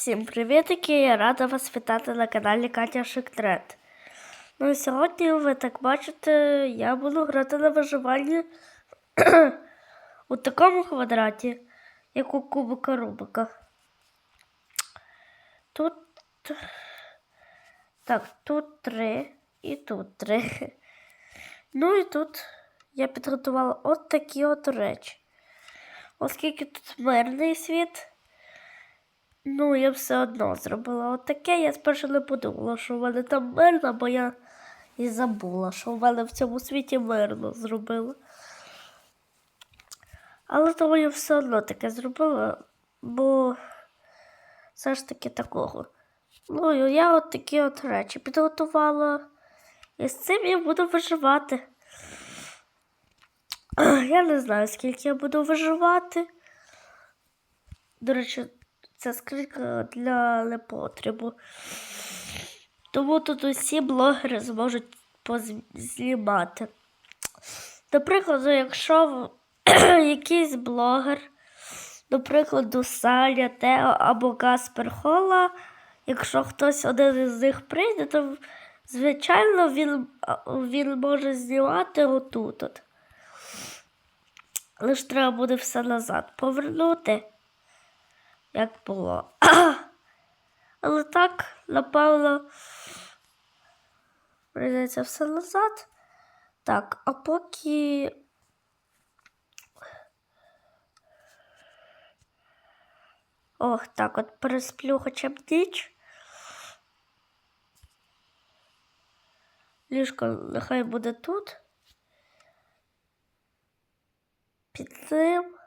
Всім привітики! Я рада вас вітати на каналі Катя Шиктрет. Ну і сьогодні ви так бачите, я буду грати на виживанні у такому квадраті, як у кубика Рубика. Тут так, тут три і тут три. Ну і тут я підготувала от такі от речі. Оскільки тут мирний світ. Ну, я все одно зробила отаке. Я спершу не подумала, що в мене там мирно, бо я і забула, що в мене в цьому світі мирно зробила. Але тому я все одно таке зробила, бо все ж таки такого. Ну, я от такі от речі підготувала. І з цим я буду виживати. Я не знаю, скільки я буду виживати. До речі, це скринька для непотребу. Тому тут усі блогери зможуть познімати. До прикладу, якщо якийсь блогер, до прикладу, Тео або Каспер Хола, якщо хтось один із них прийде, то звичайно він, він може знімати отут. Лише треба буде все назад повернути як було. Але так, напевно, прийдеться все назад. Так, а поки. Ох, так, от пересплю хоча б ніч. Ліжко нехай буде тут. Під цим.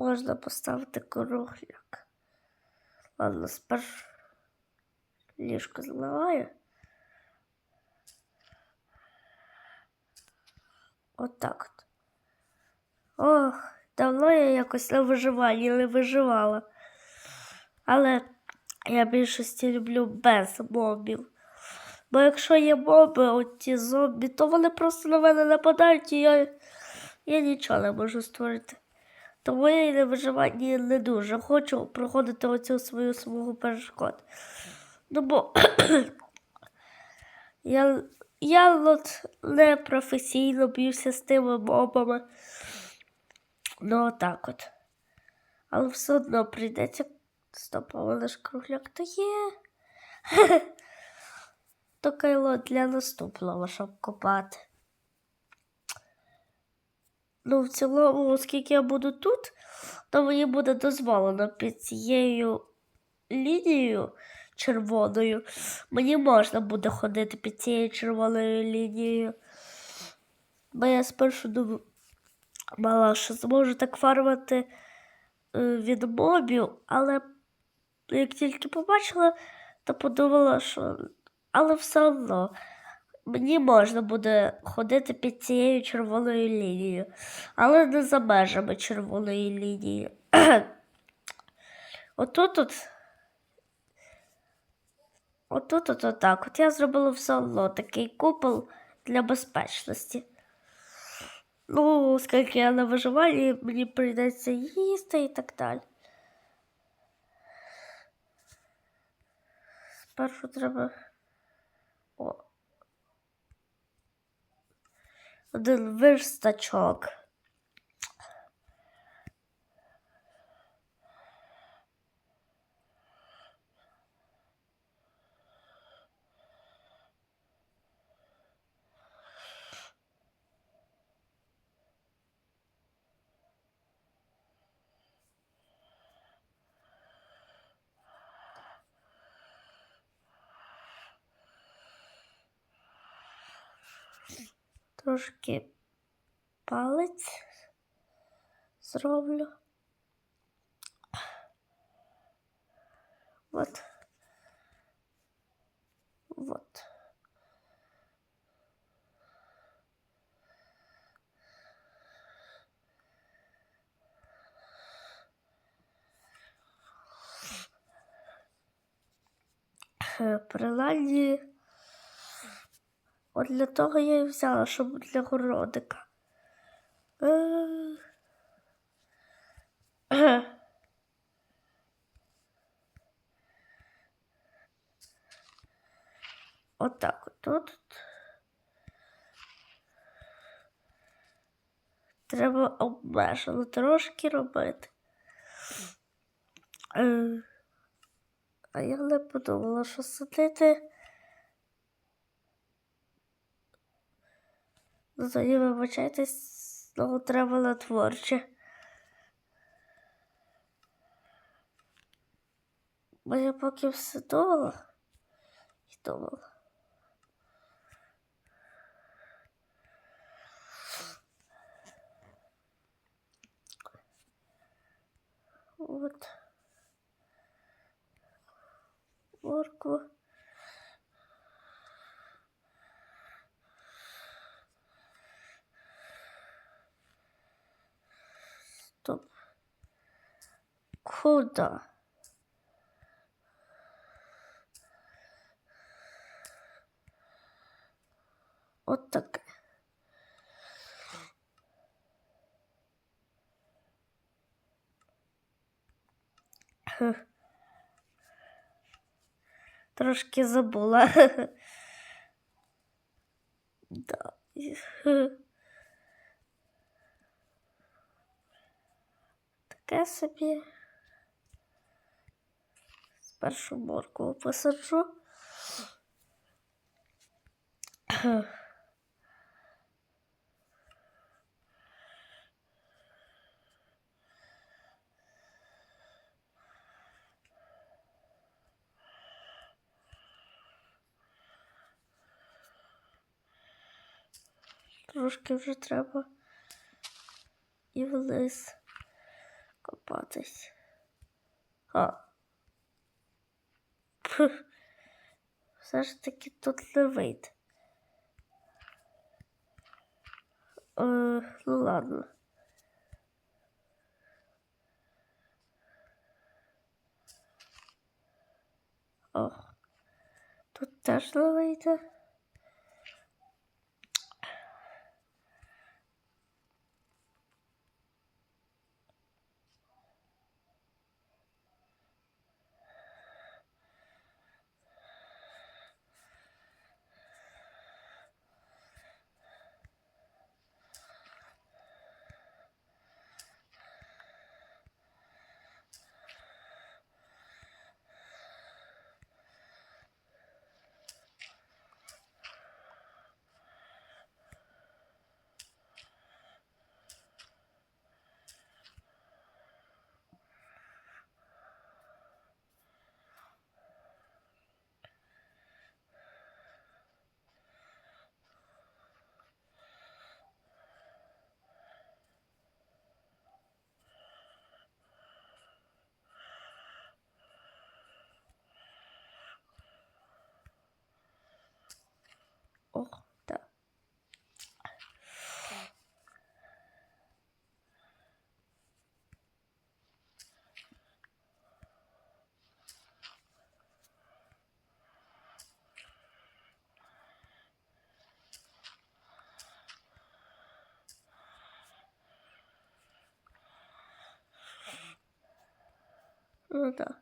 Можна поставити кругляк. Ладно, спершу ліжко зливаю. Отак от, от. Ох, давно я якось не виживала, не виживала. Але я більшості люблю без мобів. Бо якщо є моби, оті зомбі, то вони просто на мене нападають і я, я нічого не можу створити. Тому я на виживанні не дуже хочу проходити оцю свою смугу перешкод. Ну бо я я от не професійно б'юся з тими мобами. Ну отак от. Але все одно прийдеться. Стоп, а ж кругляк то є. То кайло для наступного, щоб копати. Ну, в цілому, оскільки я буду тут, то мені буде дозволено під цією лінією червоною. Мені можна буде ходити під цією червоною лінією. Бо я спершу думала, що зможу так фармити е, від мобів, але як тільки побачила, то подумала, що але все одно мені можна буде ходити під цією червоною лінією, але не за межами червоної лінії. Отут от. Отут от отак. От я зробила все одно такий купол для безпечності. Ну, оскільки я на виживанні, мені прийдеться їсти і так далі. Спершу треба. О один верстачок. Трошки палець зроблю. Вот. Вот. Приладі От для того я і взяла, щоб для городика. Е. Отак от тут. Треба обмежено трошки робити. Е. А я не подумала, що садити Тоді вибачайтесь, знову треба на творче. Бо я поки все думала і думала. Вот. Морква. Стоп. Куда? Вот так. Трошки забула. Да. Таке собі. Спершу моркву посаджу. Трошки вже треба і вниз копатись. А. Все ж таки тут не вийде. Е, ну ладно. О, тут теж не вийде. Ох, да. Ну да.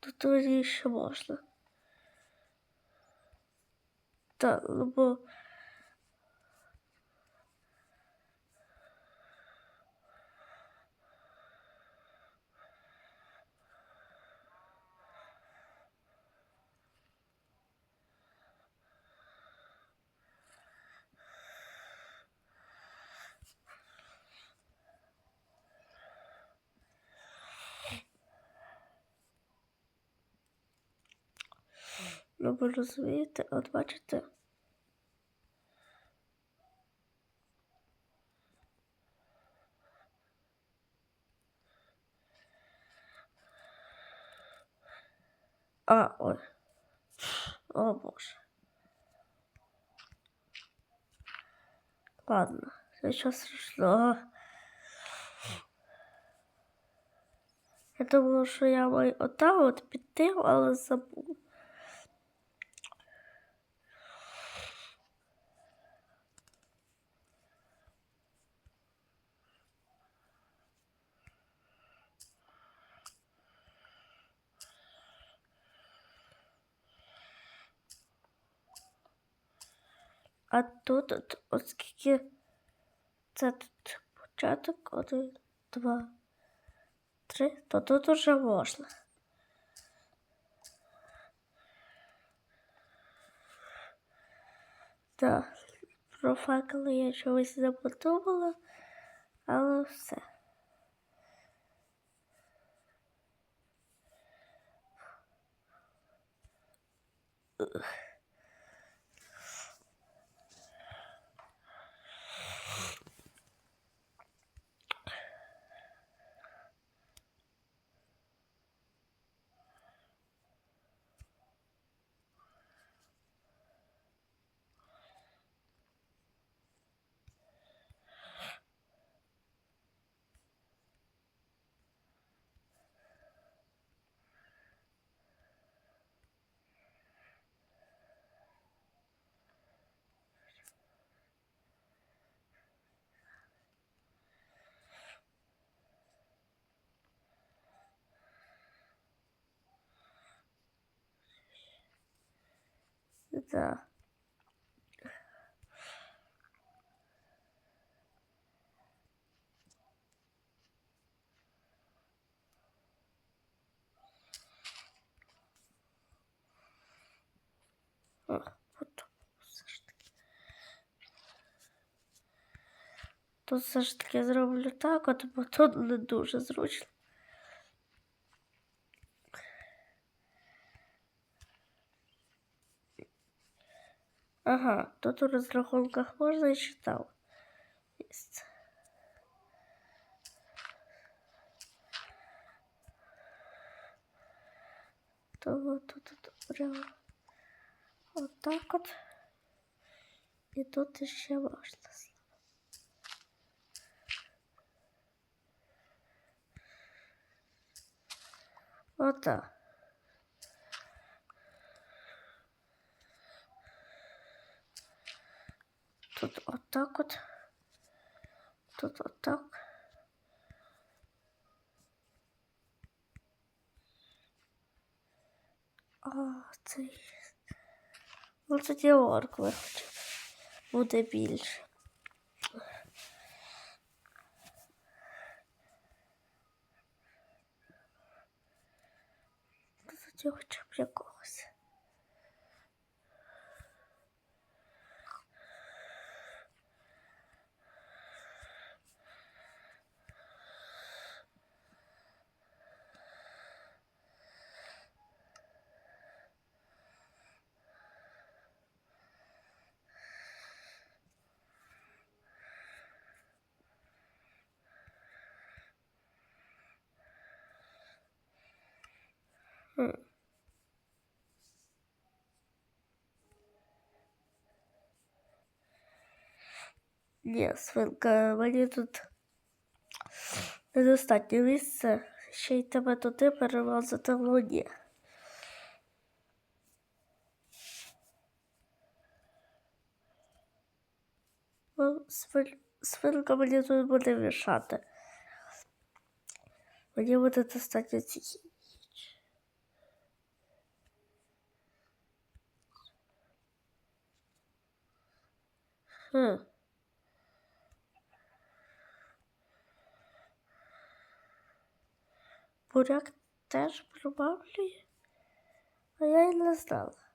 Тут тоді ще можна. Так, ну. Ну, ви розумієте, от бачите. А, ой. О боже. Ладно, нічого страшного. Я думала, що я маю отак от піти, але забув. А тут, от, оскільки це тут початок, один, два, три, то тут уже можна. Так, про факели я чогось не подумала, але все. Да. О, от все ж таки. Тут все ж таки зроблю так, от, бо тут не дуже зручно. Ага, тут у розрахунках можна і читав. Єсть. То тут, тут прямо отак от. І тут ще можна. Отак. Тут отак от. Тут отак. А, цей. Ну, тоді орк виходить. Буде більше. Тоді хоча б якогось. Хм. Ні, свинка, мені тут недостатньо місця. Ще й тебе туди перевозити в луні. Ну, свинка мені тут буде мішати. Мені буде достатньо цієї. Хм. Буряк теж прибавлює, а я й не знала.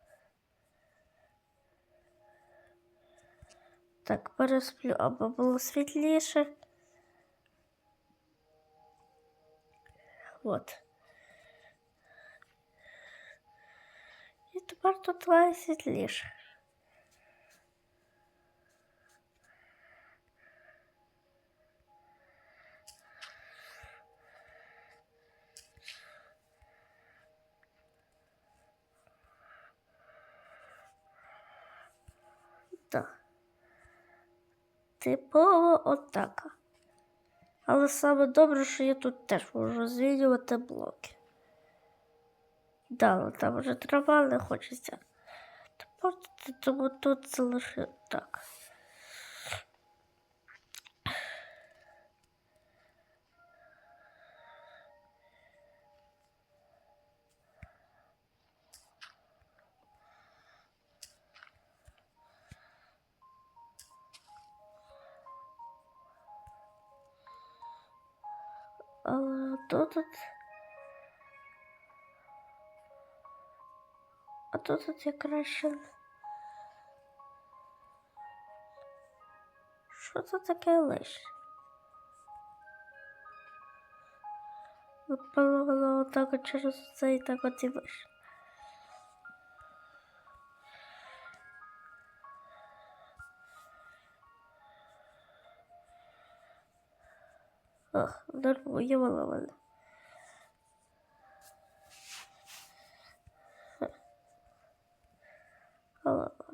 Так, пересплю, аби було світліше. От. І тепер тут має світліше. Типово отака. Але саме добре, що я тут теж можу змінювати блоки. Да, там вже трава не хочеться. Портити, тому тут залишив так. А тут. А то тут я краще. Що це таке лиш? Напевно, воно отак от через це і так от і вийшло. Нервує мене. Але ладно.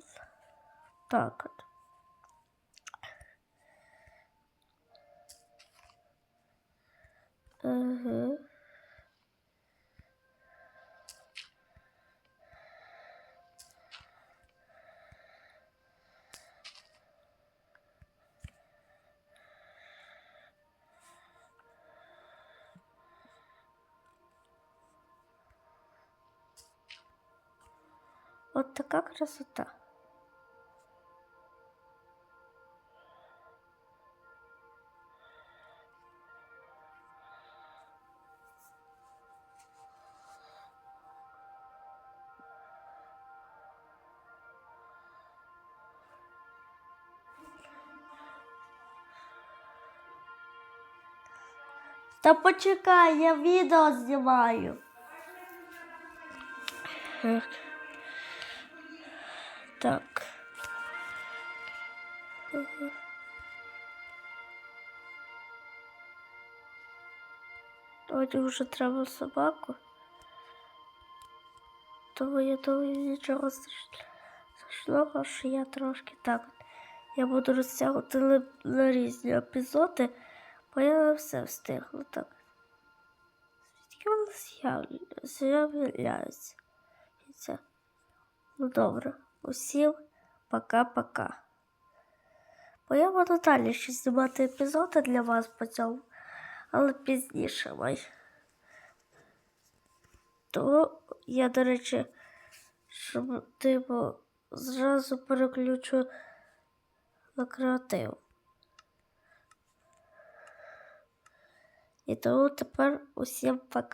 Так от. Ага. Вот такая красота. Та почекай, я відео знімаю. Так. Ага. Тоді вже треба собаку. Тому я думаю, нічого страшного, що я трошки так. Я буду розтягувати на, на різні епізоди, бо я не все встигла так. Звідки вони з'явля- з'являються? Ну добре, усім пока-пока. Бо я буду далі ще знімати епізоди для вас по цьому, але пізніше май. То я, до речі, щоб типу зразу переключу на креатив. І тому тепер усім пока.